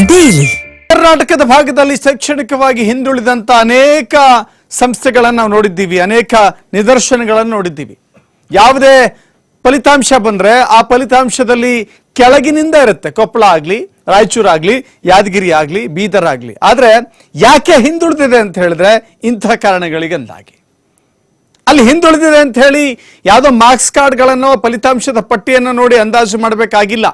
Daily. ಕರ್ನಾಟಕದ ಭಾಗದಲ್ಲಿ ಶೈಕ್ಷಣಿಕವಾಗಿ ಹಿಂದುಳಿದಂತ ಅನೇಕ ಸಂಸ್ಥೆಗಳನ್ನು ನಾವು ನೋಡಿದ್ದೀವಿ, ಅನೇಕ ನಿದರ್ಶನಗಳನ್ನು ನೋಡಿದ್ದೀವಿ. ಯಾವುದೇ ಫಲಿತಾಂಶ ಬಂದ್ರೆ ಆ ಫಲಿತಾಂಶದಲ್ಲಿ ಕೆಳಗಿನಿಂದ ಇರುತ್ತೆ. ಕೊಪ್ಪಳ ಆಗ್ಲಿ, ರಾಯಚೂರು ಆಗಲಿ, ಯಾದಗಿರಿ ಆಗ್ಲಿ, ಬೀದರ್ ಆಗ್ಲಿ. ಆದ್ರೆ ಯಾಕೆ ಹಿಂದುಳಿದಿದೆ ಅಂತ ಹೇಳಿದ್ರೆ ಇಂಥ ಕಾರಣಗಳಿಗಂದಾಗಿ ಅಲ್ಲಿ ಹಿಂದುಳಿದಿದೆ ಅಂತ ಹೇಳಿ ಯಾವುದೋ ಮಾರ್ಕ್ಸ್ ಕಾರ್ಡ್ಗಳನ್ನು ಫಲಿತಾಂಶದ ಪಟ್ಟಿಯನ್ನು ನೋಡಿ ಅಂದಾಜು ಮಾಡಬೇಕಾಗಿಲ್ಲ.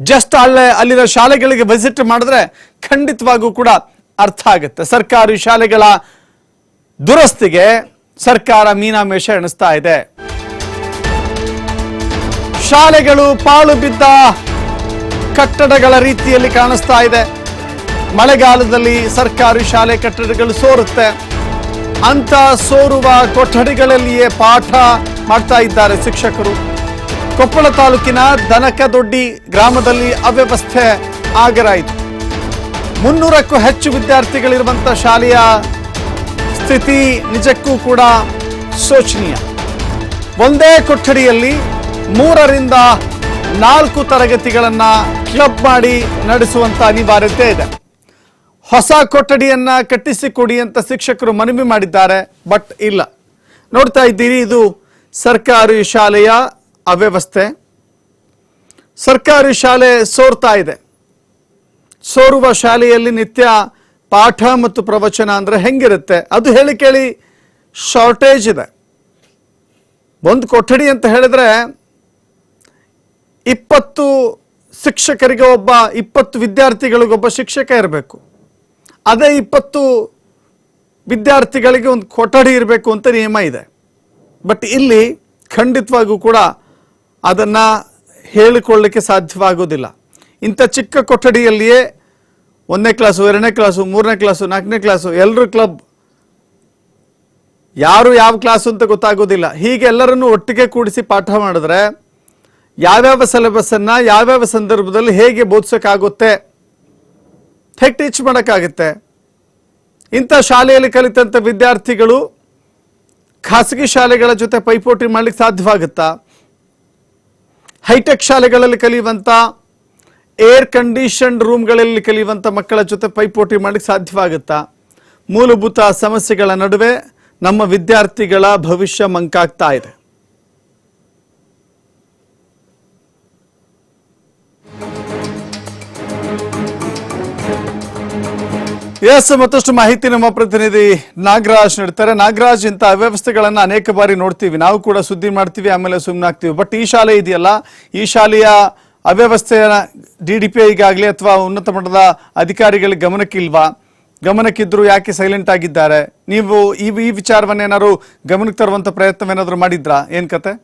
ಜಸ್ಟ್ ಅಲ್ಲೇ ಅಲ್ಲಿರೋ ಶಾಲೆಗಳಿಗೆ ವಿಸಿಟ್ ಮಾಡಿದ್ರೆ ಖಂಡಿತವಾಗೂ ಕೂಡ ಅರ್ಥ ಆಗುತ್ತೆ. ಸರ್ಕಾರಿ ಶಾಲೆಗಳ ದುರಸ್ತಿಗೆ ಸರ್ಕಾರ ಮೀನಾಮೇಷ ಎಣಿಸ್ತಾ ಇದೆ. ಶಾಲೆಗಳು ಪಾಳು ಬಿದ್ದ ಕಟ್ಟಡಗಳ ರೀತಿಯಲ್ಲಿ ಕಾಣಿಸ್ತಾ ಇದೆ. ಮಳೆಗಾಲದಲ್ಲಿ ಸರ್ಕಾರಿ ಶಾಲೆ ಕಟ್ಟಡಗಳು ಸೋರುತ್ತೆ. ಅಂತ ಸೋರುವ ಕೊಠಡಿಗಳಲ್ಲಿಯೇ ಪಾಠ ಮಾಡ್ತಾ ಇದ್ದಾರೆ ಶಿಕ್ಷಕರು. ಕೊಪ್ಪಳ ತಾಲೂಕಿನ ದನಕದೊಡ್ಡಿ ಗ್ರಾಮದಲ್ಲಿ ಅವ್ಯವಸ್ಥೆ ಆಗರಾಯಿತು. ಮುನ್ನೂರಕ್ಕೂ ಹೆಚ್ಚು ವಿದ್ಯಾರ್ಥಿಗಳಿರುವಂಥ ಶಾಲೆಯ ಸ್ಥಿತಿ ನಿಜಕ್ಕೂ ಕೂಡ ಶೋಚನೀಯ. ಒಂದೇ ಕೊಠಡಿಯಲ್ಲಿ ಮೂರರಿಂದ ನಾಲ್ಕು ತರಗತಿಗಳನ್ನ ಕ್ಲಬ್ ಮಾಡಿ ನಡೆಸುವಂತ ಅನಿವಾರ್ಯತೆ ಇದೆ. ಹೊಸ ಕೊಠಡಿಯನ್ನು ಕಟ್ಟಿಸಿಕೊಡಿ ಅಂತ ಶಿಕ್ಷಕರು ಮನವಿ ಮಾಡಿದ್ದಾರೆ, ಬಟ್ ಇಲ್ಲ. ನೋಡ್ತಾ ಇದ್ದೀರಿ, ಇದು ಸರ್ಕಾರಿ ಶಾಲೆಯ ಅವ್ಯವಸ್ಥೆ. ಸರ್ಕಾರಿ ಶಾಲೆ ಸೋರ್ತಾ ಇದೆ. ಸೋರುವ ಶಾಲೆಯಲ್ಲಿ ನಿತ್ಯ ಪಾಠ ಮತ್ತು ಪ್ರವಚನ ಅಂದ್ರೆ ಹೆಂಗಿರುತ್ತೆ? ಅದು ಹೇಳಿ ಕೇಳಿ ಶಾರ್ಟೇಜ್ ಇದೆ. ಒಂದು ಕೊಠಡಿ ಅಂತ ಹೇಳಿದ್ರೆ ಇಪ್ಪತ್ತು ಶಿಕ್ಷಕರಿಗೆ ಒಬ್ಬ, ಇಪ್ಪತ್ತು ವಿದ್ಯಾರ್ಥಿಗಳಿಗೊಬ್ಬ ಶಿಕ್ಷಕ ಇರಬೇಕು. ಅದೇ ಇಪ್ಪತ್ತು ವಿದ್ಯಾರ್ಥಿಗಳಿಗೆ ಒಂದು ಕೊಠಡಿ ಇರಬೇಕು ಅಂತ ನಿಯಮ ಇದೆ. ಬಟ್ ಇಲ್ಲಿ ಖಂಡಿತವಾಗೂ ಕೂಡ ಅದನ್ನು ಹೇಳಿಕೊಳ್ಳಲಿಕ್ಕೆ ಸಾಧ್ಯವಾಗೋದಿಲ್ಲ. ಇಂಥ ಚಿಕ್ಕ ಕೊಠಡಿಯಲ್ಲಿಯೇ ಒಂದನೇ ಕ್ಲಾಸು ಎರಡನೇ ಕ್ಲಾಸು ಮೂರನೇ ಕ್ಲಾಸು ನಾಲ್ಕನೇ ಕ್ಲಾಸು ಎಲ್ಲರೂ ಕ್ಲಬ್ ಯಾರು ಯಾವ ಕ್ಲಾಸು ಅಂತ ಗೊತ್ತಾಗೋದಿಲ್ಲ. ಹೀಗೆ ಎಲ್ಲರನ್ನು ಒಟ್ಟಿಗೆ ಕೂಡಿಸಿ ಪಾಠ ಮಾಡಿದ್ರೆ ಯಾವ್ಯಾವ ಸಿಲೆಬಸ್ಸನ್ನು ಯಾವ್ಯಾವ ಸಂದರ್ಭದಲ್ಲಿ ಹೇಗೆ ಬೋಧಿಸೋಕ್ಕಾಗುತ್ತೆ, ಹೇಗೆ ಟೀಚ್ ಮಾಡೋಕ್ಕಾಗುತ್ತೆ, ಇಂಥ ಶಾಲೆಯಲ್ಲಿ ಕಲಿತಂಥ ವಿದ್ಯಾರ್ಥಿಗಳು ಖಾಸಗಿ ಶಾಲೆಗಳ ಜೊತೆ ಪೈಪೋಟಿ ಮಾಡಲಿಕ್ಕೆ ಸಾಧ್ಯವಾಗುತ್ತಾ? ಹೈಟೆಕ್ ಶಾಲೆಗಳಲ್ಲಿ ಕಲಿಯುವಂಥ ಏರ್ ಕಂಡೀಷನ್ಡ್ ರೂಮ್ಗಳಲ್ಲಿ ಕಲಿಯುವಂಥ ಮಕ್ಕಳ ಜೊತೆ ಪೈಪೋಟಿ ಮಾಡಲಿಕ್ಕೆ ಸಾಧ್ಯವಾಗುತ್ತಾ? ಮೂಲಭೂತ ಸಮಸ್ಯೆಗಳ ನಡುವೆ ನಮ್ಮ ವಿದ್ಯಾರ್ಥಿಗಳ ಭವಿಷ್ಯ ಮಂಕಾಗ್ತಾ ಇದೆ. ಎಸ್ ಮತ್ತಷ್ಟು ಮಾಹಿತಿ ನಮ್ಮ ಪ್ರತಿನಿಧಿ ನಾಗರಾಜ್ ನೀಡ್ತಾರೆ. ನಾಗರಾಜ್, ಇಂಥ ಅವ್ಯವಸ್ಥೆಗಳನ್ನ ಅನೇಕ ಬಾರಿ ನೋಡ್ತೀವಿ. ನಾವು ಕೂಡ ಸುದ್ದಿ ಮಾಡ್ತೀವಿ, ಆಮೇಲೆ ಸುಮ್ಮನಾಗ್ತೀವಿ ಬಟ್ ಈ ಶಾಲೆ ಇದೆಯಲ್ಲ? ಈ ಶಾಲೆಯ ಅವ್ಯವಸ್ಥೆಯ ಡಿ ಡಿ ಪಿ ಐಗಾಗಲಿ ಅಥವಾ ಉನ್ನತ ಮಟ್ಟದ ಅಧಿಕಾರಿಗಳಿಗೆ ಗಮನಕ್ಕಿಲ್ವಾ? ಗಮನಕ್ಕಿದ್ರು ಯಾಕೆ ಸೈಲೆಂಟ್ ಆಗಿದ್ದಾರೆ? ನೀವು ಈ ಈ ವಿಚಾರವನ್ನೇನಾದ್ರು ಗಮನಕ್ಕೆ ತರುವಂತ ಪ್ರಯತ್ನವೇನಾದ್ರು ಮಾಡಿದ್ರಾ? ಏನ್ ಕತೆ?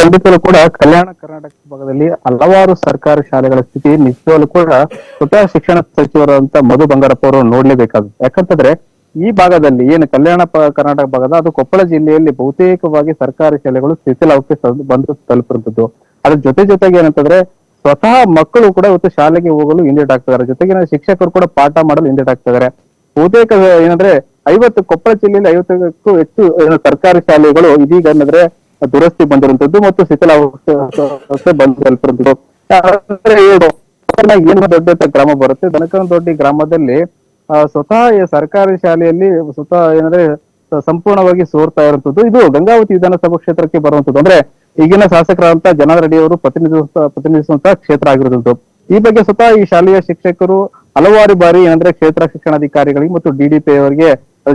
ಖಂಡಿತಲು ಕೂಡ ಕಲ್ಯಾಣ ಕರ್ನಾಟಕ ಭಾಗದಲ್ಲಿ ಹಲವಾರು ಸರ್ಕಾರಿ ಶಾಲೆಗಳ ಸ್ಥಿತಿ ನಿಜವಾಗ್ಲೂ ಕೂಡ ಸ್ವತಃ ಶಿಕ್ಷಣ ಸಚಿವರಂತ ಮಧು ಬಂಗಾರಪ್ಪ ಅವರು ನೋಡ್ಲೇಬೇಕಾಗುತ್ತೆ. ಯಾಕಂತಂದ್ರೆ ಈ ಭಾಗದಲ್ಲಿ ಏನು ಕಲ್ಯಾಣ ಕರ್ನಾಟಕ ಭಾಗದ ಅದು ಕೊಪ್ಪಳ ಜಿಲ್ಲೆಯಲ್ಲಿ ಬಹುತೇಕವಾಗಿ ಸರ್ಕಾರಿ ಶಾಲೆಗಳು ಲಾಭಕ್ಕೆ ಬಂದು ತಲುಪಿರುವಂತದ್ದು ಅದ್ರ ಜೊತೆ ಜೊತೆಗೆ ಏನಂತಂದ್ರೆ ಸ್ವತಃ ಮಕ್ಕಳು ಕೂಡ ಇವತ್ತು ಶಾಲೆಗೆ ಹೋಗಲು ಹಿಂದೇಟ್ ಆಗ್ತಿದ್ದಾರೆ ಜೊತೆಗೆ ಶಿಕ್ಷಕರು ಕೂಡ ಪಾಠ ಮಾಡಲು ಹಿಂದೇಟ್ ಆಗ್ತಿದ್ದಾರೆ ಬಹುತೇಕ ಏನಂದ್ರೆ ಐವತ್ತು ಕೊಪ್ಪಳ ಜಿಲ್ಲೆಯಲ್ಲಿ ಐವತ್ತಕ್ಕೂ ಹೆಚ್ಚು ಸರ್ಕಾರಿ ಶಾಲೆಗಳು ಇದೀಗ ಏನಂದ್ರೆ ದುರಸ್ತಿ ಬಂದಿರುವಂತದ್ದು ಮತ್ತು ಶಿಥಿಲಾವಸ್ಥೆ ಬಂದಿರುವಂತದ್ದು ಏನು ಏನು ದೊಡ್ಡ ಗ್ರಾಮ ಬರುತ್ತೆ. ದನಕನದೊಡ್ಡಿ ಗ್ರಾಮದಲ್ಲಿ ಆ, ಸ್ವತಃ ಸರ್ಕಾರಿ ಶಾಲೆಯಲ್ಲಿ ಸ್ವತಃ ಏನಂದ್ರೆ ಸಂಪೂರ್ಣವಾಗಿ ಸೋರ್ತಾ ಇರುವಂತದ್ದು. ಇದು ಗಂಗಾವತಿ ವಿಧಾನಸಭಾ ಕ್ಷೇತ್ರಕ್ಕೆ ಬರುವಂತದ್ದು. ಅಂದ್ರೆ ಈಗಿನ ಶಾಸಕರಾದಂತ ಜನಾರ್ ರೆಡ್ಡಿ ಅವರು ಪ್ರತಿನಿಧಿಸುವಂತ ಕ್ಷೇತ್ರ ಆಗಿರುವಂತದ್ದು. ಈ ಬಗ್ಗೆ ಸ್ವತಃ ಈ ಶಾಲೆಯ ಶಿಕ್ಷಕರು ಹಲವಾರು ಬಾರಿ ಏನಂದ್ರೆ ಕ್ಷೇತ್ರ ಶಿಕ್ಷಣಾಧಿಕಾರಿಗಳಿಗೆ ಮತ್ತು ಡಿಡಿಪಿ ಅವರಿಗೆ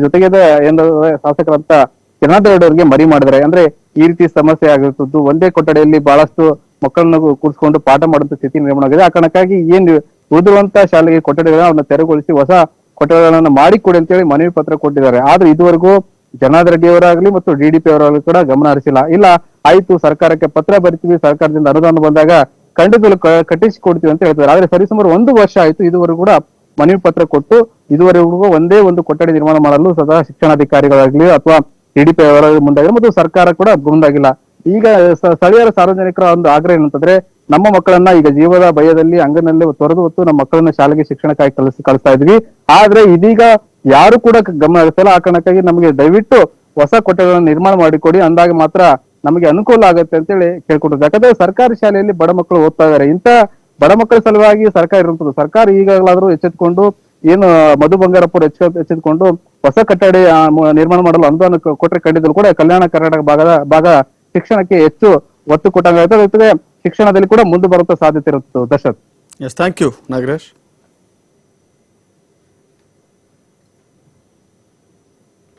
ಜೊತೆಗೆ ಏನಂದ್ರೆ ಶಾಸಕರಂತ ಜನಾರ್ದನ್ ಮರಿ ಮಾಡಿದ್ರೆ, ಅಂದ್ರೆ ಈ ರೀತಿ ಸಮಸ್ಯೆ ಆಗಿರ್ತದ್ದು, ಒಂದೇ ಕೊಠಡಿಯಲ್ಲಿ ಬಹಳಷ್ಟು ಮಕ್ಕಳನ್ನು ಕೂರಿಸ್ಕೊಂಡು ಪಾಠ ಮಾಡುವಂತ ಸ್ಥಿತಿ ನಿರ್ಮಾಣ ಆಗಿದೆ. ಆ ಕಾರಣಕ್ಕಾಗಿ ಏನ್ ಉಳಿದಿರುವಂತ ಶಾಲೆಗೆ ಕೊಠಡಿಗಳನ್ನ ಅವ್ರನ್ನ ತೆರವುಗೊಳಿಸಿ ಹೊಸ ಕೊಠಡಿಗಳನ್ನ ಮಾಡಿಕೊಡಿ ಅಂತ ಹೇಳಿ ಮನವಿ ಪತ್ರ ಕೊಟ್ಟಿದ್ದಾರೆ. ಆದ್ರೆ ಇದುವರೆಗೂ ಜನಾರ್ದ ರೆಡ್ಡಿ ಅವರಾಗ್ಲಿ ಮತ್ತು ಪಿ ಅವರಾಗ್ಲಿ ಕೂಡ ಗಮನ ಹರಿಸಿಲ್ಲ. ಇಲ್ಲ, ಆಯ್ತು, ಸರ್ಕಾರಕ್ಕೆ ಪತ್ರ ಬರಿತೀವಿ, ಸರ್ಕಾರದಿಂದ ಅನುದಾನ ಬಂದಾಗ ಖಂಡಿತಲು ಕಟ್ಟಿಸಿಕೊಡ್ತೀವಿ ಅಂತ ಹೇಳ್ತಾರೆ. ಆದ್ರೆ ಸರಿಸುಮಾರು ಒಂದು ವರ್ಷ ಆಯ್ತು, ಇದುವರೆಗೂ ಕೂಡ ಮನವಿ ಪತ್ರ ಕೊಟ್ಟು ಇದುವರೆಗೂ ಒಂದೇ ಒಂದು ಕೊಠಡಿ ನಿರ್ಮಾಣ ಮಾಡಲು ಸದಾ ಶಿಕ್ಷಣಾಧಿಕಾರಿಗಳಾಗ್ಲಿ ಅಥವಾ ಡಿಡಿಪಿ ಅವರ ಮುಂದಾಗಿಲ್ಲ ಮತ್ತು ಸರ್ಕಾರ ಕೂಡ ಮುಂದಾಗಿಲ್ಲ. ಈಗ ಸ್ಥಳೀಯರ ಸಾರ್ವಜನಿಕರ ಒಂದು ಆಗ್ರಹ ಏನಂತಂದ್ರೆ, ನಮ್ಮ ಮಕ್ಕಳನ್ನ ಈಗ ಜೀವದ ಭಯದಲ್ಲಿ, ಅಂಗನಲ್ಲೇ ತೊರೆದು ಹೊತ್ತು ನಮ್ಮ ಮಕ್ಕಳನ್ನ ಶಾಲೆಗೆ ಶಿಕ್ಷಣಕ್ಕಾಗಿ ಕಳಿಸಿ, ಕಳಿಸ್ತಾ ಇದ್ವಿ. ಆದ್ರೆ ಇದೀಗ ಯಾರು ಕೂಡ ಗಮನ ಹರಿಸಲ್ಲ ಆ ಕಾರಣಕ್ಕಾಗಿ ನಮಗೆ ದಯವಿಟ್ಟು ಹೊಸ ಕೊಠಡಿಗಳನ್ನು ನಿರ್ಮಾಣ ಮಾಡಿಕೊಡಿ. ಅಂದಾಗ ಮಾತ್ರ ನಮಗೆ ಅನುಕೂಲ ಆಗುತ್ತೆ ಅಂತೇಳಿ ಕೇಳ್ಕೊಟ್ಟಿದ್ದು ಯಾಕಂದ್ರೆ ಸರ್ಕಾರಿ ಶಾಲೆಯಲ್ಲಿ ಬಡ ಮಕ್ಕಳು ಓದ್ತಾ ಇದಾರೆ. ಇಂತ ಬಡ ಮಕ್ಕಳ ಸಲುವಾಗಿ ಸರ್ಕಾರ ಇರುತ್ತದೆ ಸರ್ಕಾರ ಈಗಾಗಲಾದ್ರೂ ಎಚ್ಚೆತ್ಕೊಂಡು ಏನು ಮಧು ಬಂಗಾರಪುರ ಹೆಚ್ಚು ಹೆಚ್ಚಿದ್ಕೊಂಡು ಹೊಸ ಕಟ್ಟಡ ನಿರ್ಮಾಣ ಮಾಡಲು ಅನುದಾನ ಕೊಟ್ಟರೆ ಖಂಡಿತಲು ಕೂಡ ಕಲ್ಯಾಣ ಕರ್ನಾಟಕ ಭಾಗದ, ಭಾಗ ಶಿಕ್ಷಣಕ್ಕೆ ಹೆಚ್ಚು ಒತ್ತು ಕೊಟ್ಟಂಗಾಗುತ್ತೆ ಜೊತೆಗೆ ಶಿಕ್ಷಣದಲ್ಲಿ ಕೂಡ ಮುಂದೆ ಬರುವಂತ ಸಾಧ್ಯತೆ ಇರುತ್ತೆ Dasharath S thank you Nagaresh